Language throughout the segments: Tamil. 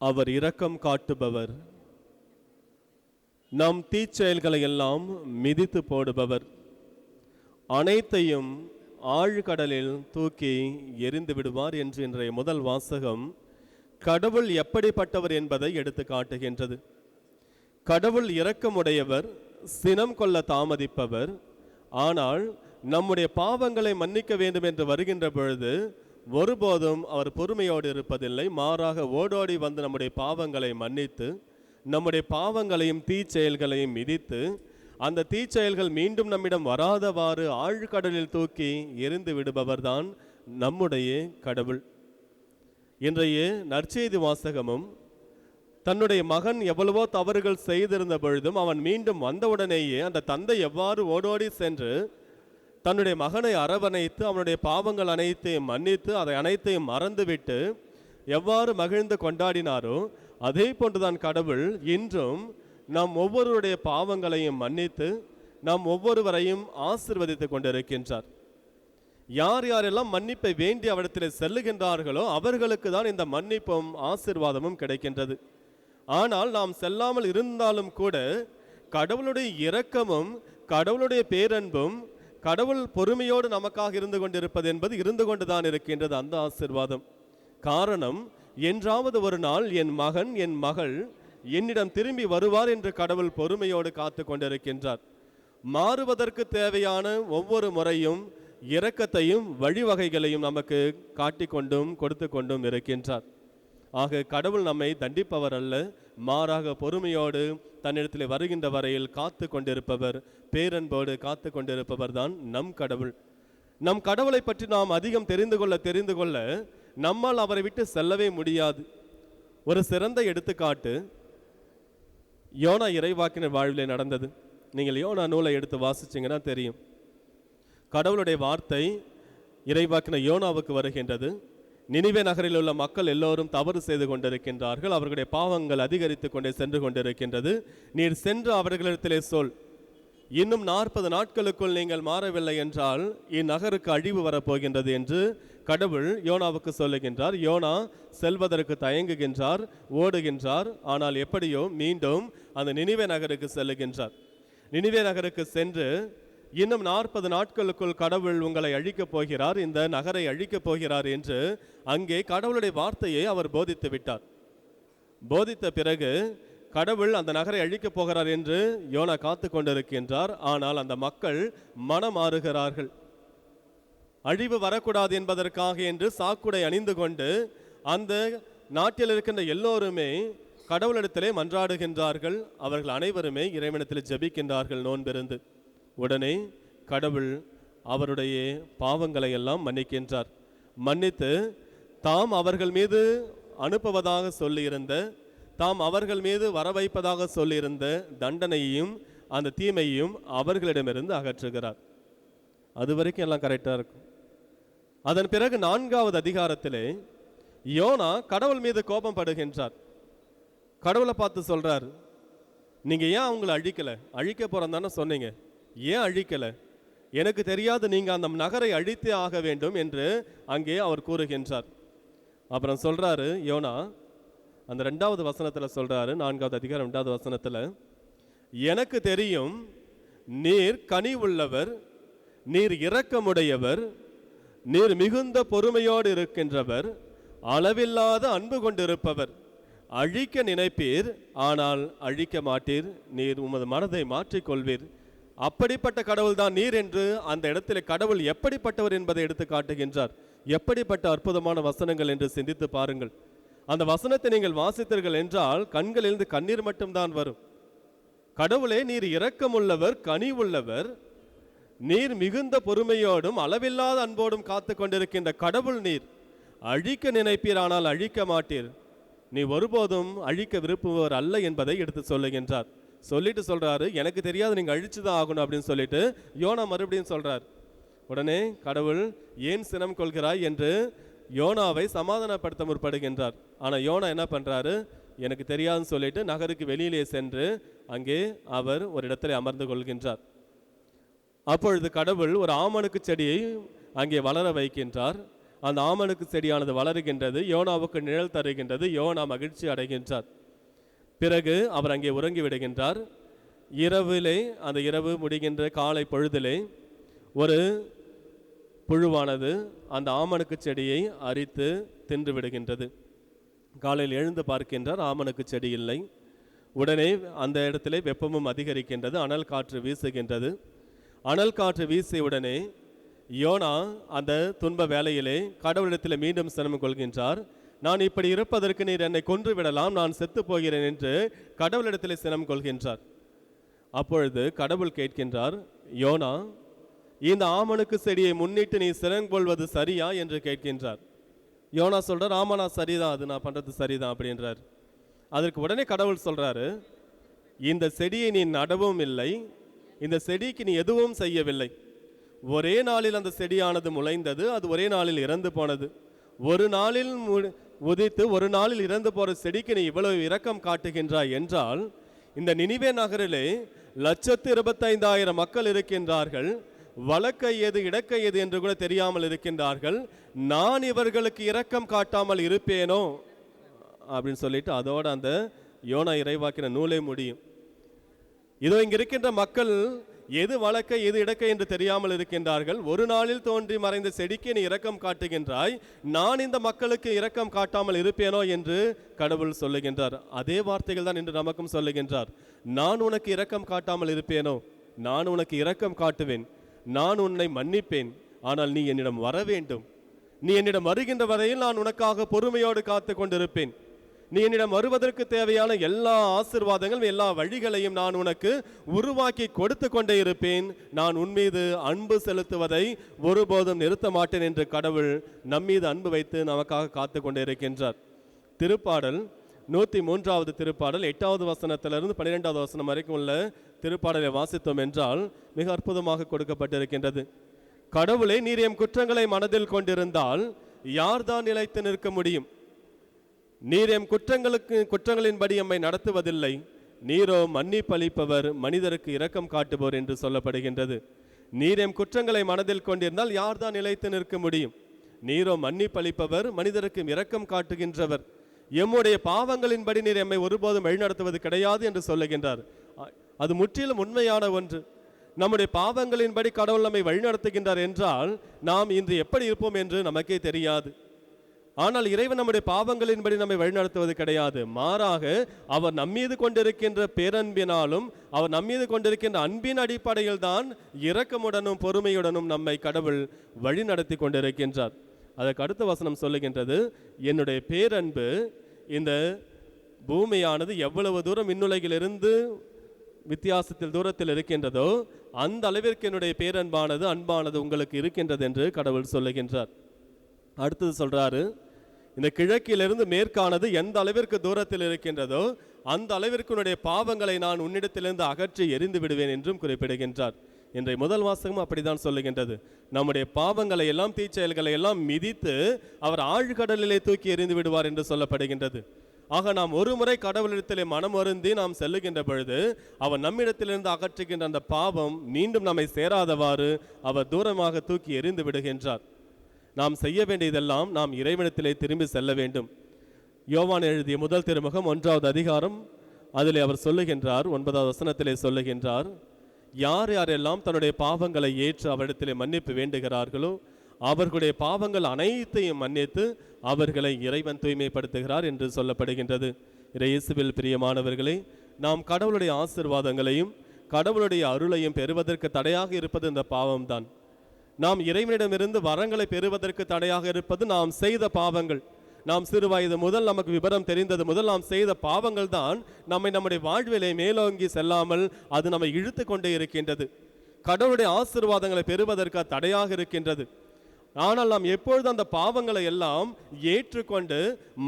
அவர் இரக்கம் காட்டுபவர். நம் தீச்செயல்களை எல்லாம் மிதித்து போடுபவர். அனைத்தையும் ஆழ்கடலில் தூக்கி எரிந்து விடுவார் என்று இன்றைய முதல் வாசகம் கடவுள் எப்படிப்பட்டவர் என்பதை எடுத்து காட்டுகின்றது. கடவுள் இரக்கமுடையவர் சினம் கொள்ள தாமதிப்பவர். ஆனால் நம்முடைய பாவங்களை மன்னிக்க வேண்டும் என்று வருகின்ற பொழுது ஒருபோதும் அவர் பொறுமையோடு இருப்பதில்லை. மாறாக ஓடோடி வந்து நம்முடைய பாவங்களை மன்னித்து நம்முடைய பாவங்களையும் தீச்செயல்களையும் மிதித்து அந்த தீச்செயல்கள் மீண்டும் நம்மிடம் வராதவாறு ஆழ்கடலில் தூக்கி எரிந்து விடுபவர்தான் நம்முடைய கடவுள். இன்றைய நற்செய்தி வாசகமும் தன்னுடைய மகன் எவ்வளவோ தவறுகள் செய்திருந்த பொழுதும் அவன் மீண்டும் வந்தவுடனேயே அந்த தந்தை எவ்வாறு ஓடோடி சென்று தன்னுடைய மகனை அரவணைத்து அவனுடைய பாவங்கள் அனைத்தையும் மன்னித்து அதை அனைத்தையும் மறந்துவிட்டு எவ்வாறு மகிழ்ந்து கொண்டாடினாரோ அதே போன்றுதான் கடவுள் இன்றும் நாம் ஒவ்வொருவருடைய பாவங்களையும் மன்னித்து நாம் ஒவ்வொருவரையும் ஆசிர்வதித்துக் கொண்டிருக்கின்றார். யார் யாரெல்லாம் மன்னிப்பை வேண்டி அவரிடத்தில் செல்லுகின்றார்களோ அவர்களுக்கு தான் இந்த மன்னிப்பும் ஆசிர்வாதமும் கிடைக்கின்றது. ஆனால் நாம் செல்லாமல் இருந்தாலும் கூட கடவுளுடைய இரக்கமும் கடவுளுடைய பேரன்பும் கடவுள் பொறுமையோடு நமக்காக இருந்து கொண்டிருப்பது என்பது இருந்து கொண்டுதான் இருக்கின்றது அந்த ஆசிர்வாதம். காரணம் என்றாவது ஒரு நாள் என் மகன் என் மகள் என்னிடம் திரும்பி வருவார் என்று கடவுள் பொறுமையோடு காத்து கொண்டிருக்கின்றார். மாறுவதற்கு தேவையான ஒவ்வொரு முறையும் இரக்கத்தையும் வழிவகைகளையும் நமக்கு காட்டிக்கொண்டும் கொடுத்து கொண்டும் இருக்கின்றார். ஆக கடவுள் நம்மை தண்டிப்பவர் அல்ல மாறாக பொறுமையோடு தன்னிடத்தில் வருகின்ற வரையில் காத்து கொண்டிருப்பவர் பேரன்போடு காத்து கொண்டிருப்பவர் தான் நம் கடவுள். நம் கடவுளை பற்றி நாம் அதிகம் தெரிந்து கொள்ள தெரிந்து கொள்ள நம்மால் அவரை விட்டு செல்லவே முடியாது. ஒரு சிறந்த எடுத்துக்காட்டு யோனா இறைவாக்கினர் வாழ்விலே நடந்தது. நீங்கள் யோனா நூலை எடுத்து வாசிச்சீங்கன்னா தெரியும். கடவுளுடைய வார்த்தை இறைவாக்கின யோனாவுக்கு வருகின்றது. நினைவே நகரில் உள்ள மக்கள் எல்லோரும் தவறு செய்து கொண்டிருக்கின்றார்கள். அவர்களுடைய பாவங்கள் அதிகரித்து கொண்டே சென்று கொண்டிருக்கின்றது. நீர் சென்று அவர்களிடத்திலே சொல். இன்னும் நாற்பது நாட்களுக்குள் நீங்கள் மாறவில்லை என்றால் இந்நகருக்கு அழிவு வரப்போகின்றது என்று கடவுள் யோனாவுக்கு சொல்லுகின்றார். யோனா செல்வதற்கு தயங்குகின்றார் ஓடுகின்றார். ஆனால் எப்படியோ மீண்டும் அந்த நினைவே நகருக்கு செல்லுகின்றார். நினைவே நகருக்கு சென்று இன்னும் நாற்பது நாட்களுக்குள் கடவுள் உங்களை அழிக்கப் போகிறார் இந்த நகரை அழிக்கப் போகிறார் என்று அங்கே கடவுளுடைய வார்த்தையை அவர் போதித்து விட்டார். போதித்த பிறகு கடவுள் அந்த நகரை அழிக்கப் போகிறார் என்று யோனா காத்து கொண்டிருக்கின்றார். ஆனால் அந்த மக்கள் மனமாறுகிறார்கள். அழிவு வரக்கூடாது என்பதற்காக என்று சாக்குடை அணிந்து கொண்டு அந்த நாட்டில் இருக்கின்ற எல்லோருமே கடவுளிடத்திலே மன்றாடுகின்றார்கள். அவர்கள் அனைவருமே இறைவனத்தில் ஜெபிக்கின்றார்கள் நோன்பிருந்து உடனே கடவுள் அவருடைய பாவங்களை எல்லாம் மன்னிக்கின்றார். மன்னித்து தாம் அவர்கள் மீது அனுப்புவதாக சொல்லியிருந்த தாம் அவர்கள் மீது வர வைப்பதாக சொல்லியிருந்த தண்டனையையும் அந்த தீமையையும் அவர்களிடமிருந்து அகற்றுகிறார். அது வரைக்கும் எல்லாம் கரெக்டாக இருக்கும். அதன் பிறகு நான்காவது அதிகாரத்திலே யோனா கடவுள் மீது கோபம் படுகின்றார் கடவுளை பார்த்து சொல்றார் நீங்கள் ஏன் அவங்களை அழிக்கலை? அழிக்க போகிறோம் தானே சொன்னீங்க. ஏன் அழிக்கலை? எனக்கு தெரியாது நீங்கள் அந்த நகரை அழித்தே ஆக வேண்டும் என்று அங்கே அவர் கூறுகின்றார். அப்புறம் சொல்கிறாரு யோனா அந்த ரெண்டாவது வசனத்தில் சொல்கிறாரு நான்காவது அதிகாரம் ரெண்டாவது வசனத்தில் எனக்கு தெரியும் நீர் கனி உள்ளவர் நீர் இரக்கமுடையவர் நீர் மிகுந்த பொறுமையோடு இருக்கின்றவர் அளவில்லாத அன்பு கொண்டிருப்பவர். அழிக்க நினைப்பீர் ஆனால் அழிக்க மாட்டீர் நீர் உமது மனதை மாற்றிக்கொள்வீர். அப்படிப்பட்ட கடவுள் தான் நீர் என்று அந்த இடத்திலே கடவுள் எப்படிப்பட்டவர் என்பதை எடுத்து காட்டுகின்றார். எப்படிப்பட்ட அற்புதமான வசனங்கள் என்று சிந்தித்து பாருங்கள். அந்த வசனத்தை நீங்கள் வாசித்தீர்கள் என்றால் கண்களிலிருந்து கண்ணீர் மட்டும்தான் வரும். கடவுளே நீர் இரக்கமுள்ளவர் கனி உள்ளவர் நீர் மிகுந்த பொறுமையோடும் அளவில்லாத அன்போடும் காத்து கொண்டிருக்கின்ற கடவுள் நீர். அழிக்க நினைப்பீர் ஆனால் அழிக்க மாட்டீர். நீ ஒருபோதும் அழிக்க விரும்புவர் அல்ல என்பதை எடுத்து சொல்லுகின்றார். சொல்லிட்டு சொல்றாரு எனக்கு தெரியாது நீங்க அழிச்சுதான் ஆகணும் அப்படின்னு சொல்லிட்டு யோனா மறுபடியும் சொல்கிறார் உடனே கடவுள் ஏன் சினம் கொள்கிறாய்? என்று யோனாவை சமாதானப்படுத்த முற்படுகின்றார். ஆனா யோனா என்ன பண்றாரு? எனக்கு தெரியாதுன்னு சொல்லிட்டு நகருக்கு வெளியிலே சென்று அங்கே அவர் ஒரு இடத்துல அமர்ந்து கொள்கின்றார். அப்பொழுது கடவுள் ஒரு ஆமணுக்கு செடியை அங்கே வளர வைக்கின்றார். அந்த ஆமணுக்கு செடியானது வளருகின்றது யோனாவுக்கு நிழல் தருகின்றது யோனா மகிழ்ச்சி அடைகின்றார். பிறகு அவர் அங்கே உறங்கி விடுகின்றார். இரவிலே அந்த இரவு முடிகின்ற காலை பொழுதிலே ஒரு புழுவானது அந்த ஆமணக்கு செடியை அரித்து தின்று விடுகின்றது. காலையில் எழுந்து பார்க்கின்றார் ஆமணக்கு செடி இல்லை. உடனே அந்த இடத்திலே வெப்பமும் அதிகரிக்கின்றது அனல் காற்று வீசுகின்றது. அனல் காற்று வீசிய உடனே யோனா அந்த துன்ப வேலையிலே கடவுளிடத்தில் மீண்டும் சிரமம் கொள்கின்றார். நான் இப்படி இருப்பதற்கு நீர் என்னை கொன்று விடலாம் நான் செத்து போகிறேன் என்று கடவுளிடத்தில் சினம் கொள்கின்றார். அப்பொழுது கடவுள் கேட்கின்றார் யோனா இந்த ஆமணுக்கு செடியை முன்னிட்டு நீ சிறங்கொள்வது சரியா? என்று கேட்கின்றார். யோனா சொல்றார் ஆமா நான் சரிதான் அது நான் பண்றது சரிதான் அப்படின்றார். அதற்கு உடனே கடவுள் சொல்றாரு இந்த செடியை நீ நடவும் இல்லை இந்த செடிக்கு நீ எதுவும் செய்யவில்லை. ஒரே நாளில் அந்த செடியானது முளைந்தது அது ஒரே நாளில் இறந்து போனது. ஒரு நாளில் மு- உதித்து ஒரு நாளில் இறந்து போற செடிக்கு நீ இவ்வளவு இரக்கம் காட்டுகின்றாய் என்றால் இந்த நினிவே நகரிலே லட்சத்து இருபத்தைந்தாயிரம் மக்கள் இருக்கின்றார்கள். வழக்கை எது இடக்கை எது என்று கூட தெரியாமல் இருக்கின்றார்கள். நான் இவர்களுக்கு இரக்கம் காட்டாமல் இருப்பேனோ? அப்படின்னு சொல்லிட்டு அதோட அந்த யோனா இறைவாக்கின நூலே முடியும். இதோ இங்க இருக்கின்ற மக்கள் எது வழக்கை எது இடக்கை என்று தெரியாமல் இருக்கின்றார்கள். ஒரு நாளில் தோன்றி மறைந்த செடிக்கு நீ இரக்கம் காட்டுகின்றாய். நான் இந்த மக்களுக்கு இரக்கம் காட்டாமல் இருப்பேனோ என்று கடவுள் சொல்லுகின்றார். அதே வார்த்தைகள் தான் இன்று நமக்கும் சொல்லுகின்றார். நான் உனக்கு இரக்கம் காட்டாமல் இருப்பேனோ? நான் உனக்கு இரக்கம் காட்டுவேன். நான் உன்னை மன்னிப்பேன். ஆனால் நீ என்னிடம் வர வேண்டும் நீ என்னிடம் வருகின்ற வரையில் நான் உனக்காக பொறுமையோடு காத்து கொண்டிருப்பேன். நீ என்னிடம் வருவதற்கு தேவையான எல்லா ஆசிர்வாதங்களும் எல்லா வழிகளையும் நான் உனக்கு உருவாக்கி கொடுத்து கொண்டே இருப்பேன். நான் உன் மீது அன்பு செலுத்துவதை ஒருபோதும் நிறுத்த மாட்டேன் என்று கடவுள் நம்மீது அன்பு வைத்து நமக்காக காத்து கொண்டே இருக்கின்றார். திருப்பாடல் நூற்றி மூன்றாவது திருப்பாடல் எட்டாவது வசனத்திலிருந்து பன்னிரெண்டாவது வசனம் வரைக்கும் உள்ள திருப்பாடலை வாசித்தோம் என்றால் மிக அற்புதமாக கொடுக்கப்பட்டிருக்கின்றது. கடவுளே நீர் எம் குற்றங்களை மனதில் கொண்டிருந்தால் யார்தான் நிலைத்து நிற்க முடியும்? நீர் எம் குற்றங்களுக்கு குற்றங்களின்படி எம்மை நடத்துவதில்லை. நீரோ மன்னிப்பளிப்பவர் மனிதருக்கு இரக்கம் காட்டுபவர் என்று சொல்லப்படுகின்றது. நீர் எம் குற்றங்களை மனதில் கொண்டிருந்தால் யார்தான் நிலைத்து நிற்க முடியும்? நீரோ மன்னிப்பளிப்பவர் மனிதருக்கு இரக்கம் காட்டுகின்றவர். எம்முடைய பாவங்களின்படி நீர் எம்மை ஒருபோதும் வழிநடத்துவது கிடையாது என்று சொல்லுகின்றார். அது முற்றிலும் உண்மையான ஒன்று. நம்முடைய பாவங்களின்படி கடவுள் நம்மை வழிநடத்துகின்றார் என்றால் நாம் இன்று எப்படி இருப்போம் என்று நமக்கே தெரியாது. ஆனால் இறைவன் நம்முடைய பாவங்களின்படி நம்மை வழிநடத்துவது கிடையாது. மாறாக அவர் நம்மீது கொண்டிருக்கின்ற பேரன்பினாலும் அவர் நம்மீது கொண்டிருக்கின்ற அன்பின் அடிப்படையில் தான் இரக்கமுடனும் பொறுமையுடனும் நம்மை கடவுள் வழிநடத்தி கொண்டிருக்கின்றார். அதற்கு அடுத்த வசனம் சொல்லுகின்றது என்னுடைய பேரன்பு இந்த பூமியானது எவ்வளவு தூரம் விண்ணுலகிலிருந்து வித்தியாசத்தில் தூரத்தில் இருக்கின்றதோ அந்த அளவிற்கு என்னுடைய பேரன்பானது அன்பானது உங்களுக்கு இருக்கின்றது என்று கடவுள் சொல்லுகின்றார். அடுத்தது சொல்கிறாரு இந்த கிழக்கிலிருந்து மேற்கானது எந்த அளவிற்கு தூரத்தில் இருக்கின்றதோ அந்த அளவிற்கு உன்னுடைய பாவங்களை நான் உன்னிடத்திலிருந்து அகற்றி எரிந்து விடுவேன் என்றும் குறிப்பிடுகின்றார். இன்றைய முதல் வாசகம் அப்படிதான் சொல்லுகின்றது. நம்முடைய பாவங்களை எல்லாம் தீச்செயல்களை எல்லாம் மிதித்து அவர் ஆழ்கடலிலே தூக்கி எறிந்து விடுவார் என்று சொல்லப்படுகின்றது. ஆக நாம் ஒரு முறை கடவுளிடத்திலே மனம் வருந்தி நாம் செல்லுகின்ற பொழுது அவர் நம்மிடத்திலிருந்து அகற்றுகின்ற அந்த பாவம் மீண்டும் நம்மை சேராதவாறு அவர் தூரமாக தூக்கி எறிந்து விடுகின்றார். நாம் செய்ய வேண்டியதெல்லாம் நாம் இறைவனத்திலே திரும்பி செல்ல வேண்டும். யோவான் எழுதிய முதல் திருமுகம் ஒன்றாவது அதிகாரம் அதிலே அவர் சொல்லுகின்றார் ஒன்பதாவது வசனத்திலே சொல்லுகின்றார் யார் யாரெல்லாம் தன்னுடைய பாவங்களை ஏற்று அவரிடத்திலே மன்னிப்பு வேண்டுகிறார்களோ அவர்களுடைய பாவங்கள் அனைத்தையும் மன்னித்து அவர்களை இறைவன் தூய்மைப்படுத்துகிறார் என்று சொல்லப்படுகின்றது. இயேசுவில் பிரியமானவர்களே நாம் கடவுளுடைய ஆசிர்வாதங்களையும் கடவுளுடைய அருளையும் பெறுவதற்கு தடையாக இருப்பது இந்த பாவம்தான். நாம் இறைவனிடமிருந்து வரங்களை பெறுவதற்கு தடையாக இருப்பது நாம் செய்த பாவங்கள். நாம் சிறு வயது முதல் நமக்கு விபரம் தெரிந்தது முதல் நாம் செய்த பாவங்கள் தான் நம்மை நம்முடைய வாழ்விலை மேலோங்கி செல்லாமல் அது நம்மை இழுத்து கொண்டே இருக்கின்றது. கடவுளுடைய ஆசீர்வாதங்களை பெறுவதற்கு தடையாக இருக்கின்றது. ஆனால் நாம் எப்பொழுது அந்த பாவங்களை எல்லாம் ஏற்றுக்கொண்டு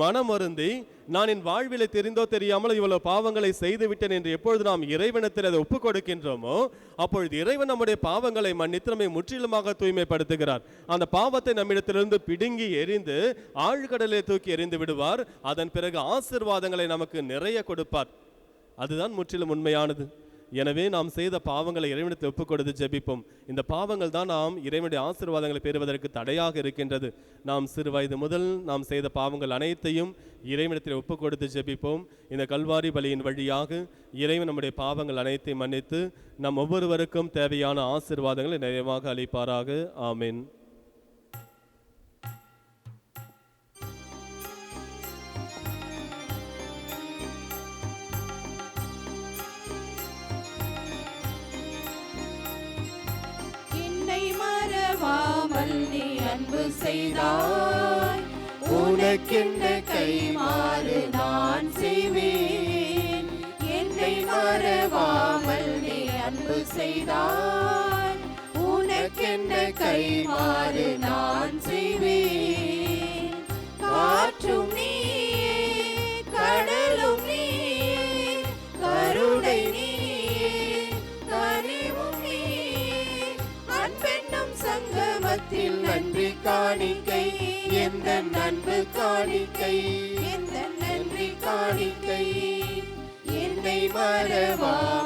மனமருந்தி நான் என் வாழ்விலை தெரிந்தோ தெரியாமல் இவ்வளவு பாவங்களை செய்து விட்டேன் என்று எப்பொழுது நாம் இறைவனத்தில் அதை ஒப்புக் கொடுக்கின்றோமோ அப்பொழுது இறைவன் நம்முடைய பாவங்களை மன்னித்து நம்மை முற்றிலுமாக தூய்மைப்படுத்துகிறார். அந்த பாவத்தை நம்மிடத்திலிருந்து பிடுங்கி எறிந்து ஆழ்கடலை தூக்கி எறிந்து விடுவார். அதன் பிறகு ஆசிர்வாதங்களை நமக்கு நிறைய கொடுப்பார். அதுதான் முற்றிலும் உண்மையானது. எனவே நாம் செய்த பாவங்களை இறைவனத்தில் ஒப்புக் கொடுத்து ஜெபிப்போம். இந்த பாவங்கள் தான் நாம் இறைவனுடைய ஆசீர்வாதங்களை பெறுவதற்கு தடையாக இருக்கின்றது. நாம் சிறு வயது முதல் நாம் செய்த பாவங்கள் அனைத்தையும் இறைவனத்தில் ஒப்புக் கொடுத்து ஜெபிப்போம். இந்த கல்வாரி பலியின் வழியாக இறைவன் நம்முடைய பாவங்கள் அனைத்தையும் மன்னித்து நம் ஒவ்வொருவருக்கும் தேவையான ஆசீர்வாதங்களை நிறைவாக அளிப்பாராக. ஆமேன். அன்பு செய்தாய். உனக்கென்ன கைமாறு நான் செய்வேன். என்னை மறவாமல் நீ அன்பு செய்தாய். உனக்கென்ன கைமாறு நான் செய்வேன். காணிக்கை எந்த நன்பு காணிக்கை? எந்த நன்றி காணிக்கை? என்னை மறவா